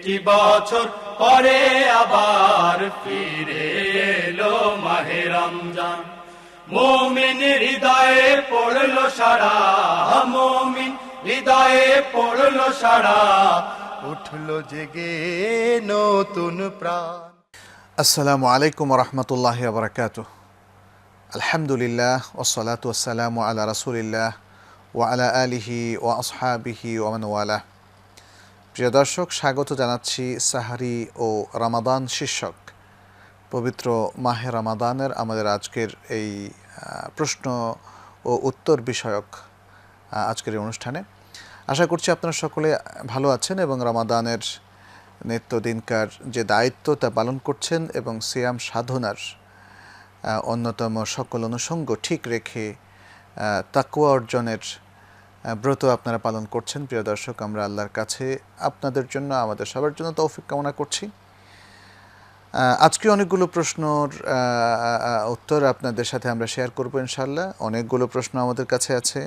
একটি বছর পরে আবার ফিরে এলো মাহে রমজান। মোমিন হৃদয়ে পড়ল সারা, মোমিন হৃদয়ে পড়ল সারা, উঠল জেগে নতুন প্রাণ। আসসালামু আলাইকুম রহমতুল্লাহ বরকাত আলহামদুলিল্লাহ ওসলাত ওসালাম আলা রসুলিল্লাহ ও আলা আলিহি ও আসহাবিহি ওমান ওয়ালা প্রিয় দর্শক, স্বাগত জানাচ্ছি সাহারি ও রামাদান শীর্ষক। পবিত্র মাহে রামাদানের আমাদের আজকের এই প্রশ্ন ও উত্তর বিষয়ক আজকের এই অনুষ্ঠানে। আশা করছি আপনারা সকলে ভালো আছেন এবং রামাদানের নিত্যদিনকার যে দায়িত্ব তা পালন করছেন এবং সিয়াম সাধনার অন্যতম সকল অনুষঙ্গ ঠিক রেখে তাকুয়া অর্জনের ব্রত আপনারা পালন করছেন। প্রিয় দর্শক, আমরা আল্লাহর কাছে আপনাদের জন্য, আমাদের সবার জন্য তৌফিক কামনা করছি। আজকে অনেকগুলো প্রশ্নর উত্তর আপনাদের সাথে আমরা শেয়ার করব ইনশাল্লাহ অনেকগুলো প্রশ্ন আমাদের কাছে আছে।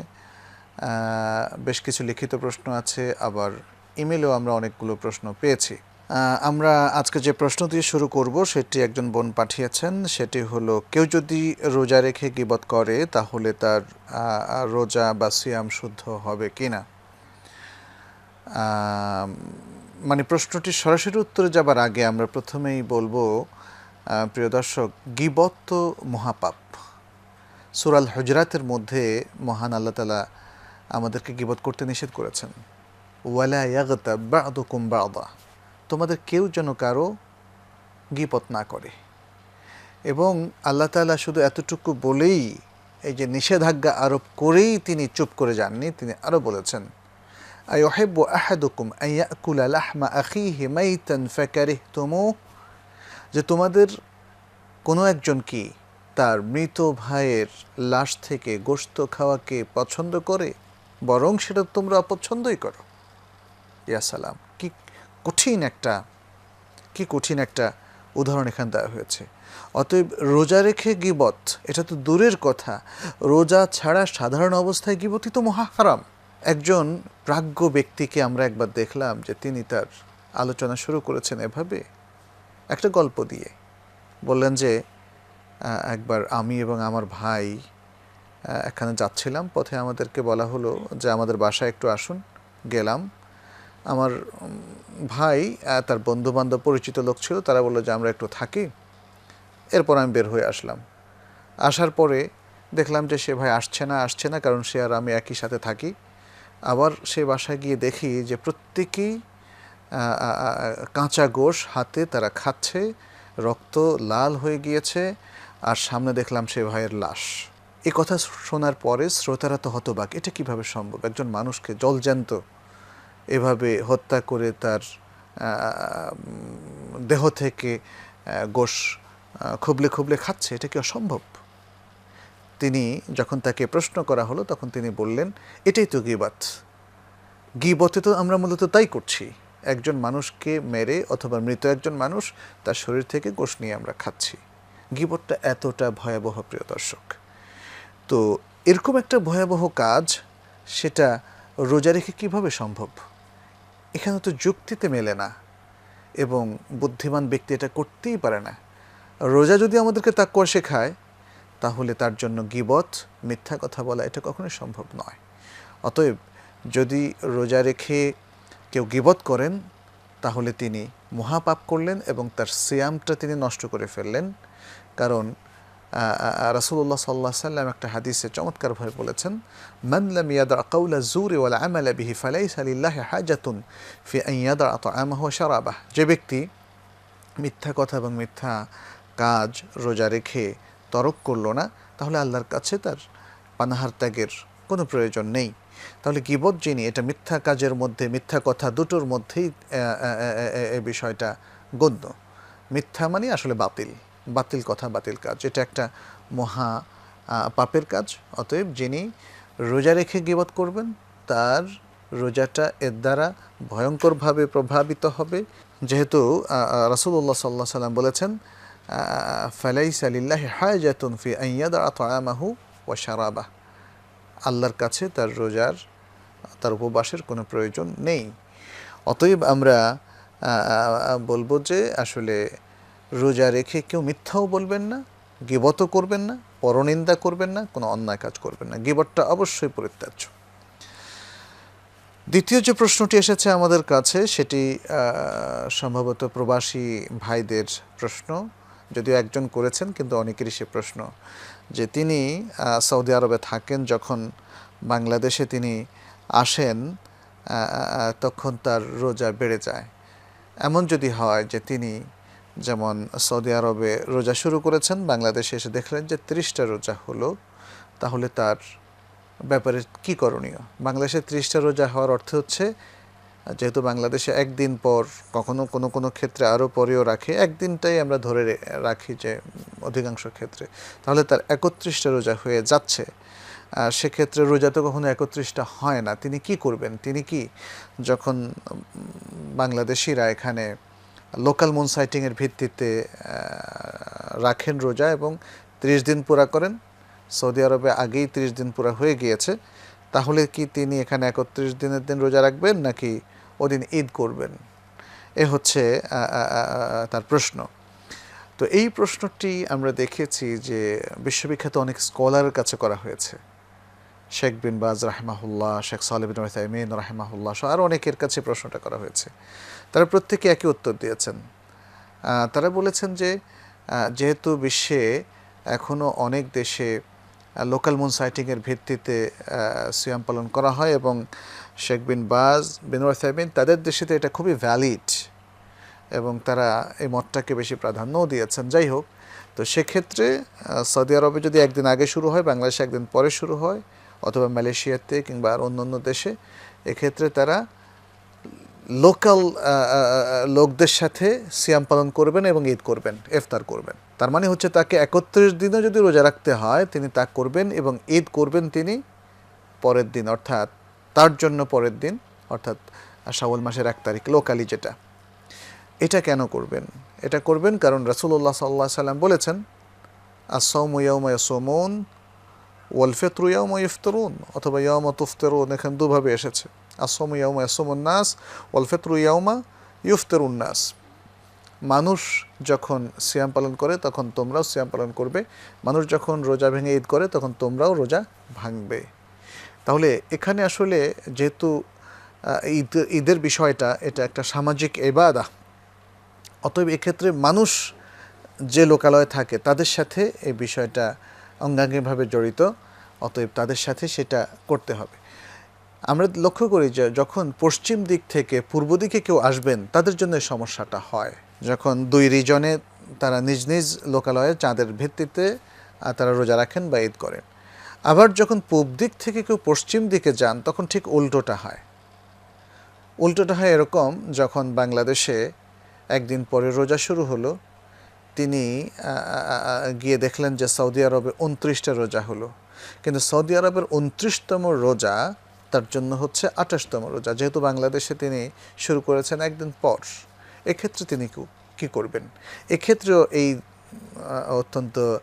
বেশ কিছু লিখিত প্রশ্ন আছে, আবার ইমেলেও আমরা অনেকগুলো প্রশ্ন পেয়েছি। আমরা আজকে যে প্রশ্ন দিয়ে শুরু করব সেটি একজন বোন পাঠিয়েছেন। সেটি হলো কেউ যদি রোজা রেখে গিবত করে তাহলে তার রোজা বা সিয়াম শুদ্ধ হবে কিনা আম, মানে প্রশ্নটি সরাসরি উত্তরে যাবার আগে আমরা প্রথমেই বলব প্রিয় দর্শক গিবত তো মহাপাপ। সুরাল হজরাতের মধ্যে মহান আল্লাহ তালা আমাদেরকে গিবত করতে নিষেধ করেছেন। ওয়ালা ইয়াগতা বাদুকুম বাদা। তোমাদের কেউ যেন কারও গিপত না করে। এবং আল্লাহ তালা শুধু এতটুকু বলেই এই যে নিষেধাজ্ঞা আরোপ করেই তিনি চুপ করে যাননি, তিনি আরও বলেছেন আই আয়হেব্য আহাদুকুম আয়াকুল আলাহমা আখি হিমাইতন ফ্যাকারি তোমো যে তোমাদের কোনো একজন কি তার মৃত ভাইয়ের লাশ থেকে গোস্ত খাওয়াকে পছন্দ করে, বরং সেটা তোমরা অপছন্দই করো? ইয়া সালাম, কি কঠিন একটা, কি কঠিন একটা উদাহরণ এখানে দেওয়া হয়েছে। অতএব রোজা রেখে গিবত, এটা তো দূরের কথা। রোজা ছাড়া সাধারণ অবস্থায় গিবতই তো মহাহারাম একজন প্রাজ্ঞ ব্যক্তিকে আমরা একবার দেখলাম যে তিনি তার আলোচনা শুরু করেছেন এভাবে। একটা গল্প দিয়ে বললেন যে একবার আমি এবং আমার ভাই এখানে যাচ্ছিলাম। পথে আমাদেরকে বলা হলো যে, আমাদের বাসায় একটু আসুন। গেলাম। আমার ভাই তার বন্ধু বান্ধব পরিচিত লোক ছিল, তারা বলল যে আমরা একটু থাকি। এরপর আমি বের হয়ে আসলাম। আসার পরে দেখলাম যে সে ভাই আসছে না আসছে না, কারণ সে আর আমি একই সাথে থাকি। আবার সে বাসায় গিয়ে দেখি যে প্রত্যেকেই কাঁচা গোশ হাতে তারা খাচ্ছে, রক্ত লাল হয়ে গিয়েছে, আর সামনে দেখলাম সে ভাইয়ের লাশ। এই কথা শোনার পরে শ্রোতারা তো হতবাক, এটা কীভাবে সম্ভব? একজন মানুষকে জলজ্যান্ত এভাবে হত্যা করে তার দেহ থেকে গোশ খুবলে খুবলে খাচ্ছে, এটা কি অসম্ভব? তিনি যখন তাকে প্রশ্ন করা হলো, তখন তিনি বললেন, এটাই তো গিবাত। গিবতে তো আমরা মূলত তাই করছি। একজন মানুষকে মেরে অথবা মৃত একজন মানুষ, তার শরীর থেকে গোশ নিয়ে আমরা খাচ্ছি। গিবতটা এতটা ভয়াবহ, প্রিয় দর্শক। তো এরকম একটা ভয়াবহ কাজ, সেটা রোজা রেখে কীভাবে সম্ভব? এখানে তো যুক্তিতে মেলে না এবং বুদ্ধিমান ব্যক্তি এটা করতেই পারে না। রোজা যদি আমাদেরকে তাকুয়া শেখায়, তাহলে তার জন্য গিবত, মিথ্যা কথা বলা এটা কখনোই সম্ভব নয়। অতএব যদি রোজা রেখে কেউ গিবত করেন, তাহলে তিনি মহাপাপ করলেন এবং তার সিয়ামটা তিনি নষ্ট করে ফেললেন। কারণ রাসুল্লাহ সাল্লাহ সাল্লাম একটা হাদিসে চমৎকারভাবে বলেছেন মানলাম ইয়াদা কাউলা জুরে ওয়ালা আমালা বিহি ফালাই সালিল্লাহ হাজাতুন ফি আইয়াদা আত আমাহ শারাবাহ। যে ব্যক্তি মিথ্যা কথা এবং মিথ্যা কাজ রোজা রেখে তরক করল না, তাহলে আল্লাহর কাছে তার পানাহার ত্যাগের কোনো প্রয়োজন নেই। তাহলে গিবত যিনি, এটা মিথ্যা কাজের মধ্যে, মিথ্যা কথা দুটোর মধ্যেই এ বিষয়টা গণ্য। মিথ্যা মানে আসলে বাতিল। বাতিল কথা, বাতিল কাজ। এটা একটা মহা পাপের কাজ। অতএব যিনি রোজা রেখে গিবত করবেন, তার রোজাটা এর দ্বারা ভয়ঙ্করভাবে প্রভাবিত হবে। যেহেতু রাসুল্লাহ সাল্লাহ সাল্লাম বলেছেন ফালাই সালিল্লাহ হায়াতুন ফি আইয়াদা আতআমাহু ওয়া শারাবাহ। আল্লাহর কাছে তার রোজার, তার উপবাসের কোনো প্রয়োজন নেই। অতএব আমরা বলব যে আসলে রোজা রেখে কেউ মিথ্যাও বলবেন না গিবত করবেন না, পরনিন্দা করবেন না, কোনো অন্যায় কাজ করবেন না। গিবতটা অবশ্যই পরিত্যাজ্য। দ্বিতীয় যে প্রশ্নটি এসেছে আমাদের কাছে, সেটি সম্ভবত প্রবাসী ভাইদের প্রশ্ন। যদিও একজন করেছেন, কিন্তু অনেকেরই সে প্রশ্ন যে তিনি সৌদি আরবে থাকেন, যখন বাংলাদেশে তিনি আসেন তখন তার রোজা বেড়ে যায়। এমন যদি হয় যে তিনি যেমন সৌদি আরবে রোজা শুরু করেছেন, বাংলাদেশে এসে দেখলেন যে ত্রিশটা রোজা হলো। তাহলে তার ব্যাপারে কি করণীয়? বাংলাদেশে ত্রিশটা রোজা হওয়ার অর্থ হচ্ছে, যেহেতু বাংলাদেশে একদিন পর কখনো কোনো কোনো ক্ষেত্রে আরও পরেও রাখে, একদিনটাই আমরা ধরে রাখি যে অধিকাংশ ক্ষেত্রে। তাহলে তার একত্রিশটা রোজা হয়ে যাচ্ছে। সেক্ষেত্রে রোজা তো কখনো একত্রিশটা হয় না। তিনি কি করবেন? তিনি কি? যখন বাংলাদেশিরা এখানে লোকাল মুন সাইটিংয়ের ভিত্তিতে রাখেন রোজা এবং ত্রিশ দিন পুরা করেন। সৌদি আরবে আগেই ত্রিশ দিন পুরা হয়ে গিয়েছে। তাহলে কি তিনি এখানে একত্রিশ দিনের দিন রোজা রাখবেন নাকি ওদিন ঈদ করবেন? এ হচ্ছে তার প্রশ্ন। তো এই প্রশ্নটি আমরা দেখেছি যে বিশ্ববিখ্যাত অনেক স্কলারের কাছে করা হয়েছে। শেখ বিন বাজ রাহেমাহুল্লাহ, শেখ সালে বিন ওসাইমিন রাহেমাহুল্লাহ সহ আরও অনেকের কাছে প্রশ্নটা করা হয়েছে। তারা প্রত্যেকে একই উত্তর দিয়েছেন। তারা বলেছেন যে যেহেতু বিশ্বে এখনও অনেক দেশে লোকাল মুন সাইটিংয়ের ভিত্তিতে সিয়াম পালন করা হয় এবং শেখ বিন বাজ, বিন ওসাইমিন তাদের দেশেতে এটা খুবই ভ্যালিড এবং তারা এই মতটাকে বেশি প্রাধান্যও দিয়েছেন। যাই হোক, তো সেক্ষেত্রে সৌদি আরবে যদি একদিন আগে শুরু হয়, বাংলাদেশে একদিন পরে শুরু হয়, অথবা মালয়েশিয়াতে কিংবা আর অন্য অন্য দেশে, এক্ষেত্রে তারা লোকাল লোকদের সাথে সিয়াম পালন করবেন এবং ঈদ করবেন, ইফতার করবেন। তার মানে হচ্ছে তাকে একত্রিশ দিনও যদি রোজা রাখতে হয়, তিনি তা করবেন এবং ঈদ করবেন তিনি পরের দিন, অর্থাৎ তার জন্য পরের দিন, অর্থাৎ শাওয়াল মাসের এক তারিখ, লোকালি যেটা। এটা কেন করবেন? এটা করবেন কারণ রাসূলুল্লাহ সাল্লাহ সাল্লাম বলেছেন আসৌম ইয়াউমা ইয়াসুমুন ওয়াল ফিতরু ইয়াউমা ইফতারুন অথবা ইয়াউমা তুফতারুন এখানে দুভাবে এসেছে। আসৌম ইয়াউমা ইয়াসুমুন নাস, ওয়াল ফিতরু ইয়াউমা ইফতারুন মানুষ যখন সিয়াম পালন করে, তখন তোমরাও সিয়াম পালন করবে। মানুষ যখন রোজা ভেঙে ঈদ করে, তখন তোমরাও রোজা ভাঙবে। তাহলে এখানে আসলে যেহেতু ঈদ, ঈদের বিষয়টা, এটা একটা সামাজিক এবাদা অতএব এক্ষেত্রে মানুষ যে লোকালয়ে থাকে, তাদের সাথে এই বিষয়টা অঙ্গাঙ্গিভাবে জড়িত, অতএব তাদের সাথে সেটা করতে হবে। আমরা লক্ষ্য করি যে যখন পশ্চিম দিক থেকে পূর্ব দিকে কেউ আসবেন, তাদের জন্য সমস্যাটা হয়। যখন দুই রিজনে তারা নিজ নিজ লোকালয়ে চাঁদের ভিত্তিতে তারা রোজা রাখেন বা ঈদ করেন। আবার যখন পূব দিক থেকে কেউ পশ্চিম দিকে যান, তখন ঠিক উল্টোটা হয়। উল্টোটা হয় এরকম, যখন বাংলাদেশে একদিন পরে রোজা শুরু হলো, তিনি গিয়ে দেখলেন যে সৌদি আরবে উনত্রিশটা রোজা হলো। কিন্তু সৌদি আরবের উনত্রিশতম রোজা তার জন্য হচ্ছে আঠাশতম রোজা। যেহেতু বাংলাদেশে তিনি শুরু করেছেন একদিন পর, এক্ষেত্রে তিনি কী- করবেন? এক্ষেত্রেও এই অত্যন্ত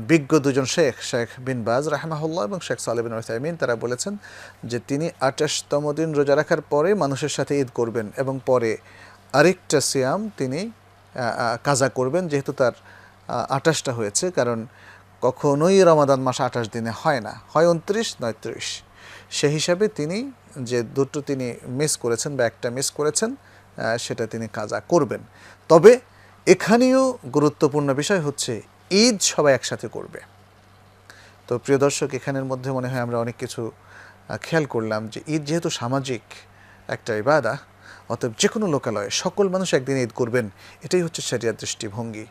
বিজ্ঞ দুজন শেখ শেখ বিন বাজ রাহমাহুল্লাহ এবং শেখ সালে বিন ওসাইমিন তারা বলেছেন যে তিনি আঠাশতম দিন রোজা রাখার পরে মানুষের সাথে ঈদ করবেন এবং পরে আরেকটা সিয়াম তিনি কাজা করবেন, যেহেতু তার আঠাশটা হয়েছে, কারণ কখনোই রমাদান মাস আঠাশ দিনে হয় না। হয় উনত্রিশ নয় সে হিসাবে তিনি যে দুটো তিনি মিস করেছেন বা একটা মিস করেছেন সেটা তিনি কাজা করবেন। তবে এখানেও গুরুত্বপূর্ণ বিষয় হচ্ছে, ঈদ সবাই একসাথে করবে। তো প্রিয় দর্শক, এখানের মধ্যে মনে হয় আমরা অনেক কিছু খেয়াল করলাম যে ঈদ যেহেতু সামাজিক একটা ইবাদা, অতএব যে কোনো লোকালয়ে সকল মানুষ একদিন ঈদ করবেন, এটাই হচ্ছে শরিয়ার দৃষ্টিভঙ্গি।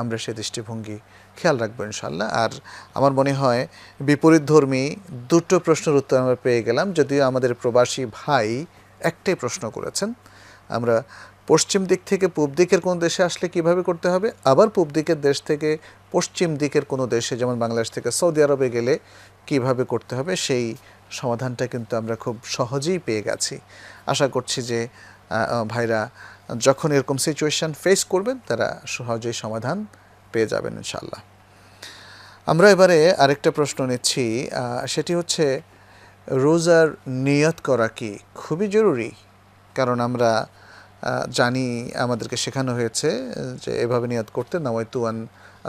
আমরা সে দৃষ্টিভঙ্গি খেয়াল রাখব ইনশাল্লাহ আর আমার মনে হয় বিপরীত ধর্মী দুটো প্রশ্নের উত্তর আমরা পেয়ে গেলাম, যদিও আমাদের প্রবাসী ভাই একটাই প্রশ্ন করেছেন। আমরা পশ্চিম দিক থেকে পূব দিকের কোনো দেশে আসলে কীভাবে করতে হবে? আবার পূব দিকের দেশ থেকে পশ্চিম দিকের কোনো দেশে, যেমন বাংলাদেশ থেকে সৌদি আরবে গেলে কীভাবে করতে হবে? সেই সমাধানটা কিন্তু আমরা খুব সহজেই পেয়ে গেছি। আশা করছি যে ভাইরা যখন এরকম সিচুয়েশন ফেস করবেন, তারা সহজেই সমাধান পেয়ে যাবেন ইনশাল্লাহ আমরা এবারে আরেকটা প্রশ্ন নিচ্ছি সেটি হচ্ছে, রোজার নিয়ত করা কি খুবই জরুরি? কারণ আমরা জানি আমাদেরকে শেখানো হয়েছে, যে এভাবে নিয়ত করতে নাওয়াইতুয়ান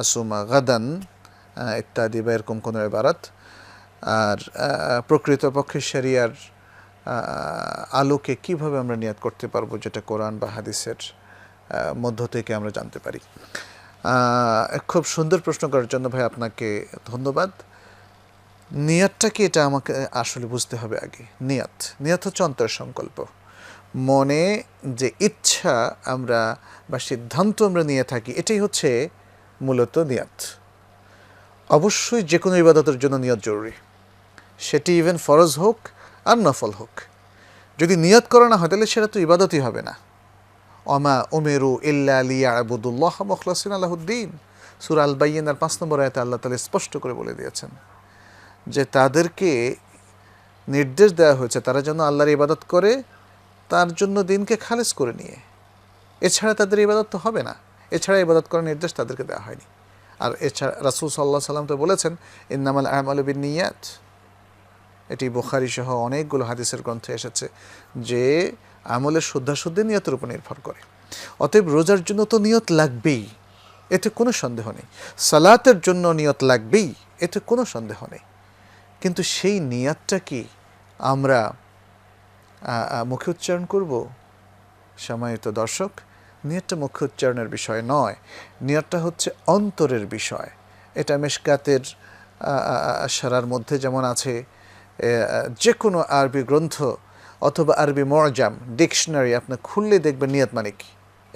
আসুমা গাদান ইত্যাদি বা এরকম কোনো এবারাত আর প্রকৃতপক্ষে শরিয়ার আলোকে কীভাবে আমরা নিয়াত করতে পারব যেটা কোরআন বা হাদিসের মধ্য থেকে আমরা জানতে পারি। খুব সুন্দর প্রশ্ন করার জন্য ভাই আপনাকে ধন্যবাদ। নিয়াতটা কি এটা আমাকে আসলে বুঝতে হবে আগে। নিয়াত নিয়াত হচ্ছে অন্তর সংকল্প মনে যে ইচ্ছা আমরা বা সিদ্ধান্ত আমরা নিয়ে থাকি, এটাই হচ্ছে মূলত নিয়াত। অবশ্যই যে কোনো ইবাদতের জন্য নিয়ত জরুরি। সেটি ইভেন ফরজ হোক আর নফল হোক। যদি নিয়ত করা না হয়, তাহলে সেটা তো ইবাদতই হবে না। অমা ওমেরু ইল্লা লিয়া আবুদুল্লাহ মখলাসিন আলাহুদ্দিন। সুর আল বাইয়েনার পাঁচ নম্বর আয়তে আল্লাহ তালা স্পষ্ট করে বলে দিয়েছেন যে, তাদেরকে নির্দেশ দেওয়া হয়েছে, তারা যেন আল্লাহর ইবাদত করে, তার জন্য দিনকে খালেজ করে নিয়ে। এছাড়া তাদের ইবাদত তো হবে না। এছাড়া ইবাদত করার নির্দেশ তাদেরকে দেওয়া হয়নি। আর এছাড়া রাসুল সাল্লাহ সাল্লাম তো বলেছেন, ইন্নামাল আহমাল বিন নিয়াত। এটি বুখারি সহ অনেকগুলো হাদিসের গ্রন্থে এসেছে যে আমলের শুদ্ধাশুদ্ধি নিয়তের উপর নির্ভর করে। অতএব রোজার জন্য তো নিয়ত লাগবেই, এতে কোনো সন্দেহ নেই। সালাতের জন্য নিয়ত লাগবেই, এতে কোনো সন্দেহ নেই। কিন্তু সেই নিয়াতটা কি আমরা মুখে উচ্চারণ করব? সম্মানিত দর্শক, নিয়তটা মুখে উচ্চারণের বিষয় নয়, নিয়তটা হচ্ছে অন্তরের বিষয়। এটা মেশকাতের সারার মধ্যে যেমন আছে যে কোনো আরবি গ্রন্থ অথবা আরবি মরজাম, ডিকশনারি আপনি খুললে দেখবেন নিয়ত মানে কি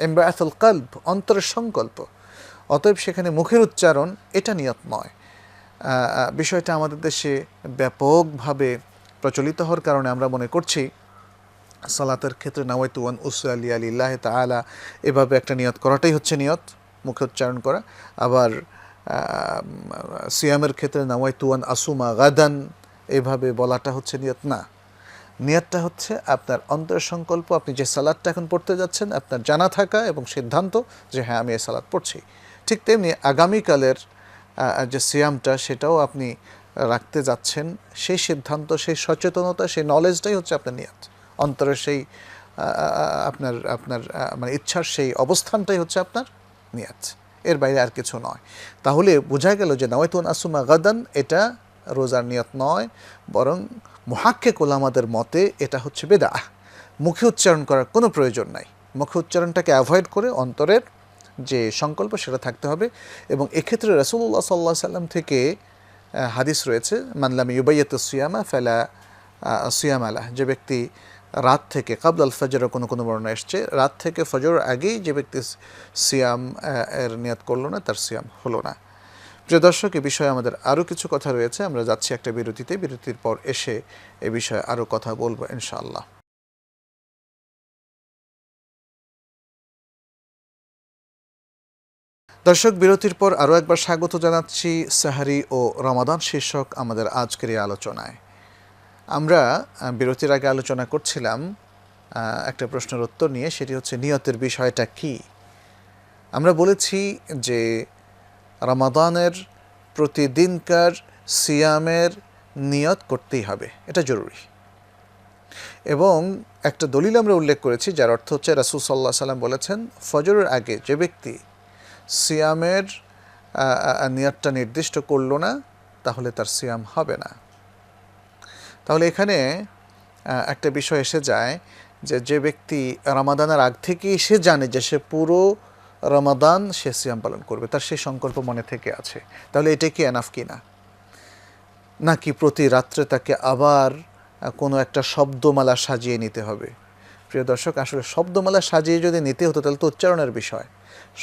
এমবায়াতুল কাল্ব, অন্তরের সংকল্প। অতএব সেখানে মুখের উচ্চারণ, এটা নিয়ত নয় বিষয়টা আমাদের দেশে ব্যাপকভাবে প্রচলিত হওয়ার কারণে আমরা মনে করছি, সালাতের ক্ষেত্রে নাওয়াইতু ওয়ান উসু আলী আলিল্লাহ তালা এভাবে একটা নিয়ত করাটাই হচ্ছে নিয়ত, মুখে উচ্চারণ করা। আবার সিয়ামের ক্ষেত্রে নাওয়াইতু ওয়ান আসুমা গাদান এভাবে বলাটা হচ্ছে নিয়ত, না। নিয়তটা হচ্ছে আপনার অন্তর সংকল্প আপনি যে সালাদটা এখন পড়তে যাচ্ছেন, আপনার জানা থাকা এবং সিদ্ধান্ত যে হ্যাঁ আমি এই সালাদ পড়ছি। ঠিক তেমনি আগামীকালের যে সিয়ামটা, সেটাও আপনি রাখতে যাচ্ছেন। সেই সিদ্ধান্ত, সেই সচেতনতা, সেই নলেজটাই হচ্ছে আপনার নিয়ত। অন্তরের সেই আপনার আপনার মানে ইচ্ছার সেই অবস্থানটাই হচ্ছে আপনার নিয়াত। এর বাইরে আর কিছু নয়। তাহলে বোঝা গেল যে নয়তুন আসুমা গাদান এটা রোজার নিয়ত নয়, বরং মহাক্কে কোলামাদের মতে এটা হচ্ছে বেদা মুখে উচ্চারণ করার কোনো প্রয়োজন নাই। মুখে উচ্চারণটাকে অ্যাভয়েড করে অন্তরের যে সংকল্প সেটা থাকতে হবে এবং এক্ষেত্রে রসুল্লাহ সাল্লাহ সাল্লাম থেকে হাদিস রয়েছে মানলাম ইউবাইয়াত সিয়ামা ফেলা সিয়াম আলা যে ব্যক্তি রাত থেকে কাবলাল ফজর কোনো কোনো বর্ণনা এসছে, রাত থেকে ফজর আগেই যে ব্যক্তি সিয়াম এর নিয়াত করল না, তার সিয়াম হলো না। প্রিয় দর্শক, এ বিষয়ে আমাদের আরও কিছু কথা রয়েছে। আমরা যাচ্ছি একটা বিরতিতে। বিরতির পর এসে এ বিষয়ে আরও কথা বলব, ইনশাআল্লাহ। দর্শক, বিরতির পর আরও একবার স্বাগত জানাচ্ছি সাহারি ও রমাদান শীর্ষক আমাদের আজকের এই আলোচনায়। আমরা বিরতির আগে আলোচনা করছিলাম একটা প্রশ্নের উত্তর নিয়ে, সেটি হচ্ছে নিয়তের বিষয়টা কি? আমরা বলেছি যে রমাদানের প্রতিদিনকার সিয়ামের নিয়ত করতেই হবে। এটা জরুরি। এবং একটা দলিল আমরা উল্লেখ করেছি, যার অর্থ হচ্ছে রাসুল সাল্লাহ সাল্লাম বলেছেন, ফজরের আগে যে ব্যক্তি সিয়ামের নিয়তটা নির্দিষ্ট করল না, তাহলে তার সিয়াম হবে না। তাহলে এখানে একটা বিষয় এসে যায় যে যে ব্যক্তি রমাদানের আগ থেকেই সে জানে যে সে পুরো রমাদান সে সিয়াম পালন করবে, তার সেই সংকল্প মনে থেকে আছে। তাহলে এটা কি এনাফ কি না নাকি প্রতি রাত্রে তাকে আবার কোনো একটা শব্দমালা সাজিয়ে নিতে হবে? প্রিয় দর্শক, আসলে শব্দমালা সাজিয়ে যদি নিতে হতো, তাহলে তো উচ্চারণের বিষয়।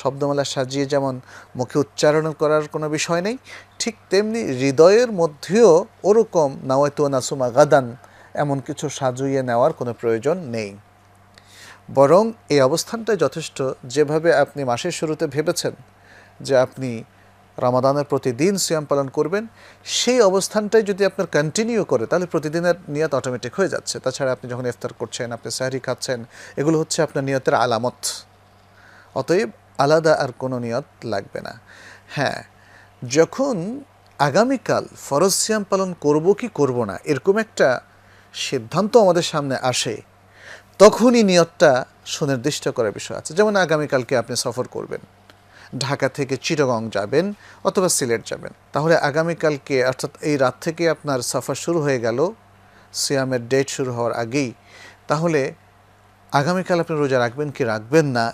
শব্দমালা সাজিয়ে যেমন মুখে উচ্চারণ করার কোনো বিষয় নেই, ঠিক তেমনি হৃদয়ের মধ্যেও ওরকম নাওয়াইতু নাসুমা গাদান এমন কিছু সাজিয়ে নেওয়ার কোনো প্রয়োজন নেই। বরং এই অবস্থানটাই যথেষ্ট যেভাবে আপনি মাসের শুরুতে ভেবেছেন যে আপনি রামাদানের প্রতিদিন সিয়াম পালন করবেন, সেই অবস্থানটাই যদি আপনার কন্টিনিউ করে, তাহলে প্রতিদিনের নিয়ত অটোমেটিক হয়ে যাচ্ছে। তাছাড়া আপনি যখন ইফতার করছেন, আপনি সাহরি খাচ্ছেন, এগুলো হচ্ছে আপনার নিয়তের আলামত। অতএব আলাদা আর কোনো নিয়ত লাগবে না। হ্যাঁ যখন আগামীকাল ফরজ সিয়াম পালন করব কি করব না, এরকম একটা সিদ্ধান্ত আমাদের সামনে আসে তখনই নিয়তটা সুনির্দিষ্ট করার বিষয় আছে। যেমন আগামীকালকে আপনি সফর করবেন, ঢাকা থেকে চিটগং যাবেন অথবা সিলেট যাবেন। তাহলে আগামীকালকে, অর্থাৎ এই রাত থেকে আপনার সফর শুরু হয়ে গেল, সিয়ামের ডেট শুরু হওয়ার আগেই, তাহলে আগামীকাল আপনি রোজা রাখবেন কি রাখবেন না?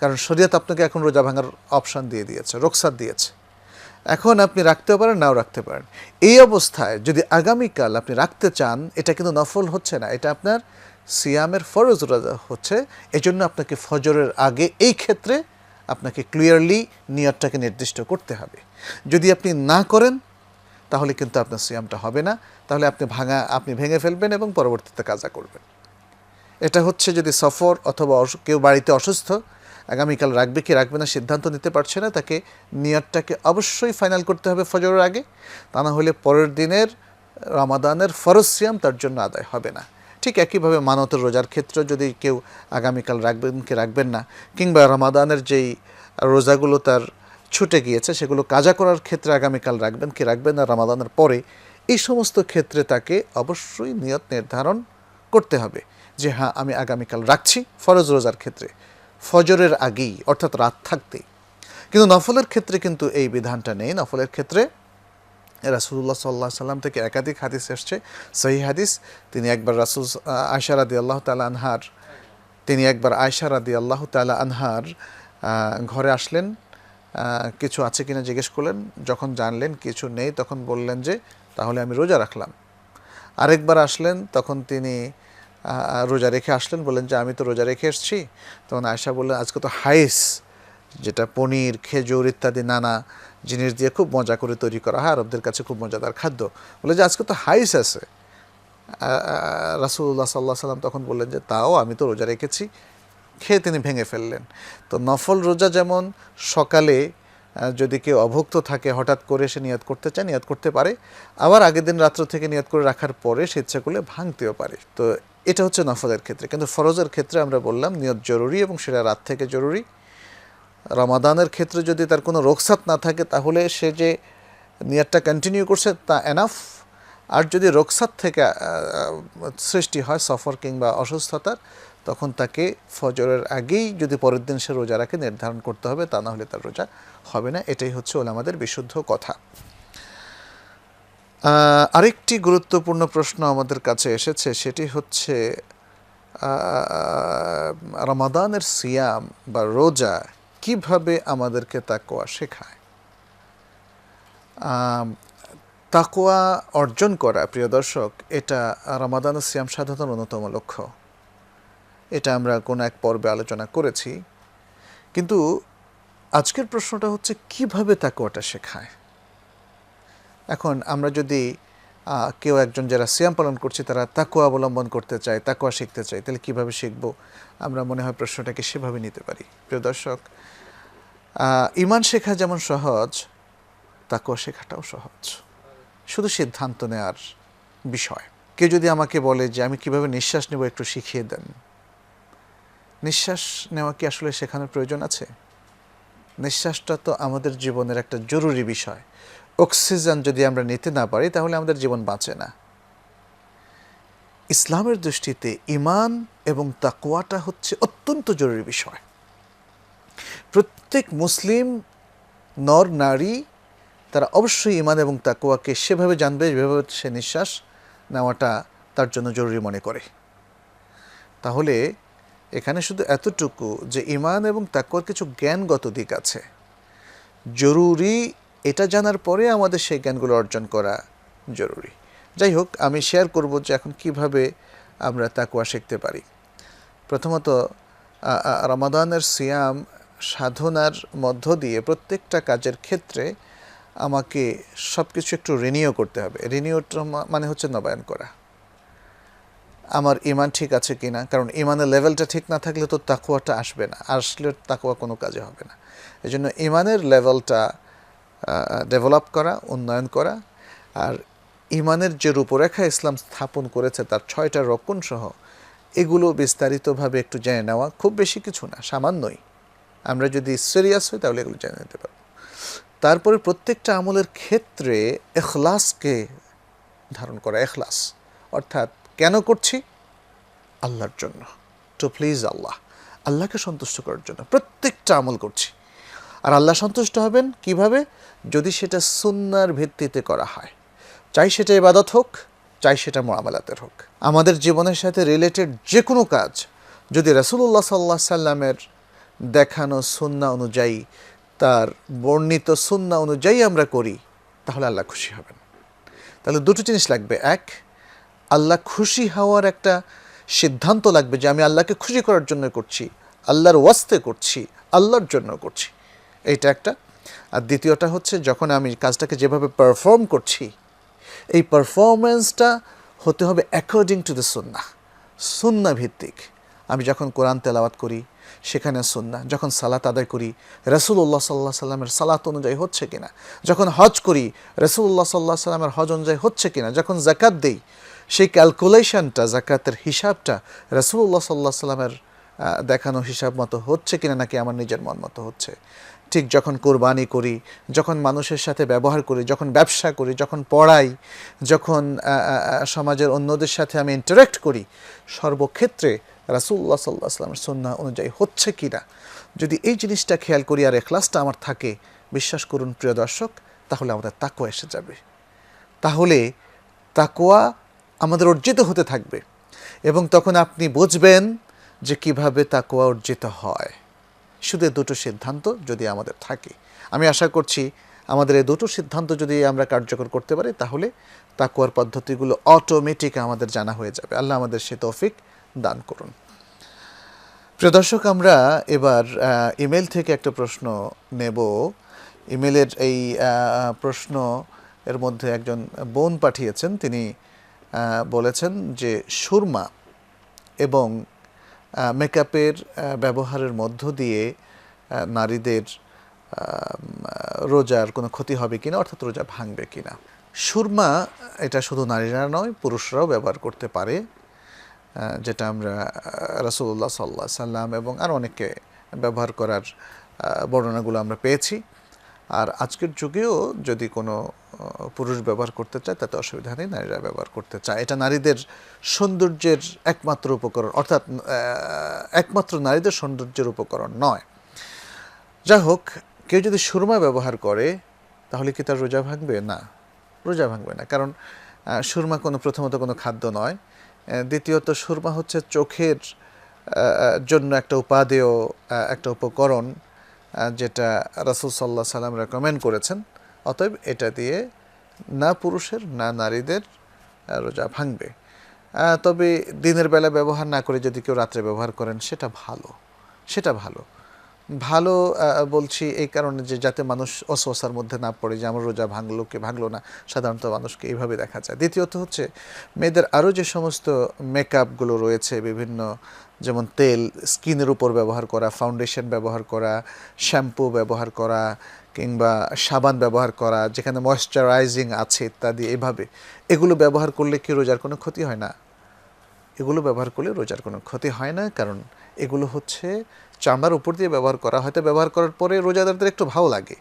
কারণ শরীয়ত আপনাকে এখন রোজা ভাঙার অপশান দিয়ে দিয়েছে রোকসাত দিয়েছে। এখন আপনি রাখতেও পারেন, নাও রাখতে পারেন। এই অবস্থায় যদি আগামীকাল আপনি রাখতে চান, এটা কিন্তু নফল হচ্ছে না। এটা আপনার সিয়ামের ফরজ রোজা হচ্ছে, এজন্য আপনাকে ফজরের আগে এই ক্ষেত্রে আপনাকে ক্লিয়ারলি নিয়তটাকে নির্দিষ্ট করতে হবে। যদি আপনি না করেন, তাহলে কিন্তু আপনার সিয়ামটা হবে না। তাহলে আপনি ভাঙা, আপনি ভেঙে ফেলবেন এবং পরবর্তীতে কাজা করবেন। এটা হচ্ছে যদি সফর অথবা কেউ বাড়িতে অসুস্থ, আগামীকাল রাখবে কি রাখবে না সিদ্ধান্ত নিতে পারছে না, তাকে নিয়তটাকে অবশ্যই ফাইনাল করতে হবে ফজরের আগে। তা না হলে পরের দিনের, রমাদানের ফরজ সিয়াম তার জন্য আদায় হবে না। ঠিক একইভাবে মানতের রোজার ক্ষেত্রে যদি কেউ আগামীকাল রাখবেন কি রাখবেন না, কিংবা রমাদানের যেই রোজাগুলো তার ছুটে গিয়েছে, সেগুলো কাজা করার ক্ষেত্রে আগামীকাল রাখবেন কি রাখবেন না, রমাদানের পরে এই সমস্ত ক্ষেত্রে তাকে অবশ্যই নিয়ত নির্ধারণ করতে হবে যে হ্যাঁ আমি আগামীকাল রাখছি ফরজ রোজার ক্ষেত্রে। ফজরের আগেই, অর্থাৎ রাত থাকতেই। কিন্তু নফলের ক্ষেত্রে কিন্তু এই বিধানটা নেই। নফলের ক্ষেত্রে রাসুল্লাহ সাল্লাহ সাল্লাম থেকে একাধিক হাদিস এসছে। সহি হাদিস, তিনি একবার রাসুল আয়সা রাদি আল্লাহ তালা আনহার, তিনি একবার আয়সা রাদি আল্লাহ তালা আনহার ঘরে আসলেন কিছু আছে কিনা জিজ্ঞেস করলেন, যখন জানলেন কিছু নেই, তখন বললেন যে, তাহলে আমি রোজা রাখলাম। আরেকবার আসলেন, তখন তিনি রোজা রেখে আসলেন, বললেন যে, আমি তো রোজা রেখে এসেছি। তখন আয়সা বললেন, আজকে তো হাইস, যেটা পনির, খেজুর ইত্যাদি, নানা জিনিস দিয়ে খুব মজা করে তৈরি করা হয় আরবদের কাছে খুব মজাদার খাদ্য। বলে যে, আজকে তো হাইস আছে। রাসুল্লাহ সাল্লাহ সাল্লাম তখন বললেন যে, তাও আমি তো রোজা রেখেছি। খেয়ে তিনি ভেঙে ফেললেন। তো নফল রোজা যেমন সকালে যদি কেউ অভুক্ত থাকে, হঠাৎ করে সে নিয়ত করতে চায়, নিয়ত করতে পারে। আবার আগের দিন রাত্র থেকে নিয়ত করে রাখার পরে সে ইচ্ছা করলে ভাঙতেও পারে। তো এটা হচ্ছে নফলের ক্ষেত্রে। কিন্তু ফরজের ক্ষেত্রে আমরা বললাম, নিয়ত জরুরি এবং সেটা রাত থেকে জরুরি। রমাদানের ক্ষেত্রে যদি তার কোনো রোকসাত না থাকে, তাহলে সে যে নিয়ারটা কন্টিনিউ করছে, তা এনাফ আর যদি রোকসাত থেকে সৃষ্টি হয়, সফর কিংবা অসুস্থতার, তখন তাকে ফজরের আগেই যদি পরের দিন সে রোজা রাখে, নির্ধারণ করতে হবে, তা না হলে তার রোজা হবে না। এটাই হচ্ছে ওলামাদের বিশুদ্ধ কথা। আরেকটি গুরুত্বপূর্ণ প্রশ্ন আমাদের কাছে এসেছে, সেটি হচ্ছে রমাদানের সিয়াম বা রোজা কীভাবে আমাদেরকে তাকোয়া শেখায়? তাকোয়া অর্জন করা, প্রিয় দর্শক, এটা রমাদানের সিয়াম সাধনার অন্যতম লক্ষ্য। এটা আমরা কোনো এক পর্বে আলোচনা করেছি। কিন্তু আজকের প্রশ্নটা হচ্ছে, কীভাবে তাকোয়াটা শেখায়? এখন আমরা যদি কেউ একজন যারা সিয়াম পালন করছে, তারা তাকুয়া অবলম্বন করতে চায় তাকুয়া শিখতে চায়, তাহলে কীভাবে শিখব? আমরা মনে হয় প্রশ্নটাকে সেভাবে নিতে পারি। প্রিয় দর্শক ইমান শেখা যেমন সহজ তাকুয়া শেখাটাও সহজ। শুধু সিদ্ধান্ত নেওয়ার বিষয়। কেউ যদি আমাকে বলে যে, আমি কীভাবে নিঃশ্বাস নেব একটু শিখিয়ে দেন? নিঃশ্বাস নেওয়া কি আসলে শেখানোর প্রয়োজন আছে? নিঃশ্বাসটা তো আমাদের জীবনের একটা জরুরি বিষয়। অক্সিজেন যদি আমরা নিতে না পারি, তাহলে আমাদের জীবন বাঁচে না। ইসলামের দৃষ্টিতে ইমান এবং তাকুয়াটা হচ্ছে অত্যন্ত জরুরি বিষয়। প্রত্যেক মুসলিম নর, নারী তারা অবশ্যই ইমান এবং তাকুয়াকে সেভাবে জানবে, যেভাবে সে নিঃশ্বাস নেওয়াটা তার জন্য জরুরি মনে করে। তাহলে এখানে শুধু এতটুকু যে ইমান এবং তাকুয়ার কিছু জ্ঞানগত দিক আছে। জরুরি এটা জানার পরে আমাদের সেই জ্ঞানগুলো অর্জন করা জরুরি। যাই হোক, আমি শেয়ার করব যে এখন কীভাবে আমরা তাকুয়া শিখতে পারি। প্রথমত রমাদানের সিয়াম সাধনার মধ্য দিয়ে প্রত্যেকটা কাজের ক্ষেত্রে আমাকে সব কিছু একটু রিনিউ করতে হবে। রিনিউটা মানে হচ্ছে নবায়ন করা। আমার ইমান ঠিক আছে কি না কারণ ইমানের লেভেলটা ঠিক না থাকলে তো তাকুয়াটা আসবে না। আসলে তাকুয়া কোনো কাজে হবে না। এই জন্য ইমানের লেভেলটা ডেভেলপ করা, উন্নয়ন করা। আর ইমানের যে রূপরেখা ইসলাম স্থাপন করেছে, তার ছয়টা রক্ষণ সহ এগুলো বিস্তারিতভাবে একটু জেনে নেওয়া খুব বেশি কিছু না, সামান্যই। আমরা যদি সিরিয়াস হই, তাহলে এগুলো জেনে নিতে পারব। তারপরে প্রত্যেকটা আমলের ক্ষেত্রে এখলাসকে ধারণ করা, এখলাস। অর্থাৎ কেন করছি? আল্লাহর জন্য। To please Allah. আল্লাহকে সন্তুষ্ট করার জন্য। প্রত্যেকটা আমল করছি। আর আল্লাহ সন্তুষ্ট হবেন কীভাবে? যদি সেটা সুন্নার ভিত্তিতে করা হয়। চাই সেটা ইবাদত হোক, চাই সেটা মোয়ামালাতের হোক। আমাদের জীবনের সাথে রিলেটেড যে কোনো কাজ, যদি রাসূলুল্লাহ সাল্লাহ সাল্লামের দেখানো সুন্না অনুযায়ী, তার বর্ণিত সুন্না অনুযায়ী আমরা করি, তাহলে আল্লাহ খুশি হবেন। তাহলে দুটো জিনিস লাগবে। এক, আল্লাহ খুশি হওয়ার একটা সিদ্ধান্ত লাগবে যে আমি আল্লাহকে খুশি করার জন্য করছি, আল্লাহর ওয়াস্তে করছি, আল্লাহর জন্য করছি। এইটা একটা। আর দ্বিতীয়টা হচ্ছে, যখন আমি কাজটাকে যেভাবে পারফর্ম করছি, এই পারফরমেন্সটা হতে হবে অ্যাকর্ডিং টু দ্য সুন্না সুন্না ভিত্তিক আমি যখন কোরআন তেলাওয়াত করি সেখানে সুন্না যখন সালাত আদায় করি রসুল্লাহ সাল্লাহ সাল্লামের সালাত অনুযায়ী হচ্ছে কিনা? যখন হজ করি রসুল্লাহ সাল্লাহ সাল্লামের হজ অনুযায়ী হচ্ছে কিনা? যখন জাকাত দেই, সেই ক্যালকুলেশনটা জাকাতের হিসাবটা রসুল্লাহ সাল্লাহ সাল্লামের দেখানো হিসাব মতো হচ্ছে কিনা নাকি আমার নিজের মন মতো হচ্ছে? ঠিক যখন কোরবানি করি, যখন মানুষের সাথে ব্যবহার করি, যখন ব্যবসা করি, যখন পড়াই, যখন সমাজের অন্যদের সাথে আমি ইন্টারাক্ট করি, সর্বক্ষেত্রে রাসুল্লাহ সাল্লাহ আসলামের সন্না অনুযায়ী হচ্ছে কি না? যদি এই জিনিসটা খেয়াল করি আর এখলাসটা আমার থাকে, বিশ্বাস করুন প্রিয় দর্শক, তাহলে আমাদের তাকুয়া এসে যাবে। তাহলে তাকোয়া আমাদের অর্জিত হতে থাকবে। এবং তখন আপনি বুঝবেন যে কীভাবে তাকোয়া অর্জিত হয়। শুধু দুটো সিদ্ধান্ত যদি আমাদের থাকে। আমি আশা করছি আমাদের এই দুটো সিদ্ধান্ত যদি আমরা কার্যকর করতে পারি, তাহলে তাকুয়ার পদ্ধতিগুলো অটোমেটিক আমাদের জানা হয়ে যাবে। আল্লাহ আমাদের সে তৌফিক দান করুন। প্রিয় দর্শক, আমরা এবার ইমেল থেকে একটা প্রশ্ন নেব। ইমেলের এই প্রশ্ন এর মধ্যে একজন বোন পাঠিয়েছেন। তিনি বলেছেন যে সুরমা এবং মেকআপের ব্যবহারের মধ্য দিয়ে নারীদের রোজার কোনো ক্ষতি হবে কিনা, অর্থাৎ রোজা ভাঙবে কিনা। সুরমা, এটা শুধু নারীরা নয়, পুরুষরাও ব্যবহার করতে পারে। যেটা আমরা রাসুল্লাহ সাল্লাহ সাল্লাম এবং আর অনেকে ব্যবহার করার বর্ণনাগুলো আমরা পেয়েছি। আর আজকের যুগেও যদি কোনো পুরুষ ব্যবহার করতে চায়, তাতে অসুবিধা নেই, নারীরা ব্যবহার করতে চায়। এটা নারীদের সৌন্দর্যের একমাত্র উপকরণ, অর্থাৎ একমাত্র নারীদের সৌন্দর্যের উপকরণ নয়। যাই হোক, কেউ যদি সুরমা ব্যবহার করে, তাহলে কি তার রোজা ভাঙবে? না, রোজা ভাঙবে না। কারণ সুরমা কোনো, প্রথমত কোনো খাদ্য নয়। দ্বিতীয়ত সুরমা হচ্ছে চোখের জন্য একটা উপাদেয় একটা উপকরণ যেটা রাসুল সাল্লাহ সাল্লাম রেকমেন্ড করেছেন। অতএব এটা দিয়ে না পুরুষের, না নারীদের রোজা ভাঙবে। তবে দিনের বেলা ব্যবহার না করে যদি কেউ রাত্রে ব্যবহার করেন, সেটা ভালো। সেটা ভালো। ভালো বলছি এই কারণে যে যাতে মানুষ অসহসার মধ্যে না পড়ে, যে আমার রোজা ভাঙলো কে ভাঙলো না, সাধারণত মানুষকে এইভাবে দেখা যায়। দ্বিতীয়ত হচ্ছে, মেয়েদের আরও যে সমস্ত মেকআপগুলো রয়েছে, বিভিন্ন যেমন তেল, স্কিনের উপর ব্যবহার করা ফাউন্ডেশন ব্যবহার করা শ্যাম্পু ব্যবহার করা, কিংবা সাবান ব্যবহার করা, যেখানে ময়শ্চারাইজিং আছে ইত্যাদি, এভাবে, এগুলো ব্যবহার করলে কি রোজার কোনো ক্ষতি হয় না? এগুলো ব্যবহার করলে রোজার কোনো ক্ষতি হয় না, কারণ এগুলো হচ্ছে চামড়ার উপর দিয়ে ব্যবহার করা হয়তো ব্যবহার করার পরে রোজাদারদের একটু ভালো লাগে।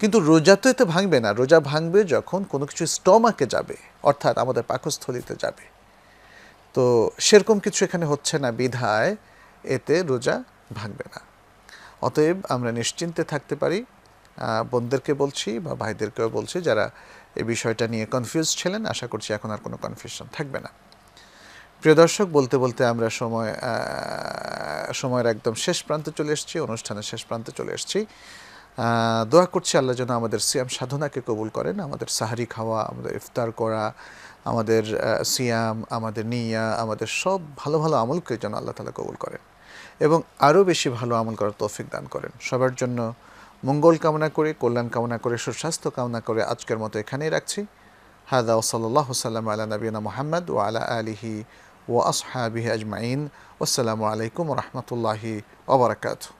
কিন্তু রোজা তো এতে ভাঙবে না। রোজা ভাঙবে যখন কোনো কিছু স্টমাকে যাবে, অর্থাৎ আমাদের পাকস্থলিতে যাবে। তো সেরকম কিছু এখানে হচ্ছে না, বিধায় এতে রোজা ভাঙবে না। অতএব আমরা নিশ্চিন্তে থাকতে পারি। বোনদেরকে বলছি বা ভাইদেরকেও বলছি, যারা এই বিষয়টা নিয়ে কনফিউজ ছিলেন, আশা করছি এখন আর কোনো কনফিউশন থাকবে না। প্রিয় দর্শক, বলতে বলতে আমরা সময় সময়ের একদম শেষ প্রান্তে চলে এসেছি, অনুষ্ঠানের শেষ প্রান্তে চলে এসেছি। দোয়া করছি আল্লাহ যেন আমাদের সিয়াম সাধনাকে কবুল করেন, আমাদের সাহারি খাওয়া, আমাদের ইফতার করা, আমাদের সিয়াম, আমাদের নিয়া, আমাদের সব ভালো ভালো আমলকে যেন আল্লাহ তালা কবুল করেন এবং আরও বেশি ভালো আমল করার তৌফিক দান করেন। সবার জন্য মঙ্গল কামনা করে, কল্যাণ কামনা করে, সুস্বাস্থ্য কামনা করে আজকের মতো এখানেই রাখছি। হাদা ওসলাল্লাহ সাল্লাম আলা নবীনা মোহাম্মদ ও আলা আলিহি ও আসহাবিহি আজমাইন আসসালামু আলাইকুম রহমতুল্লাহি ওবরাকাতু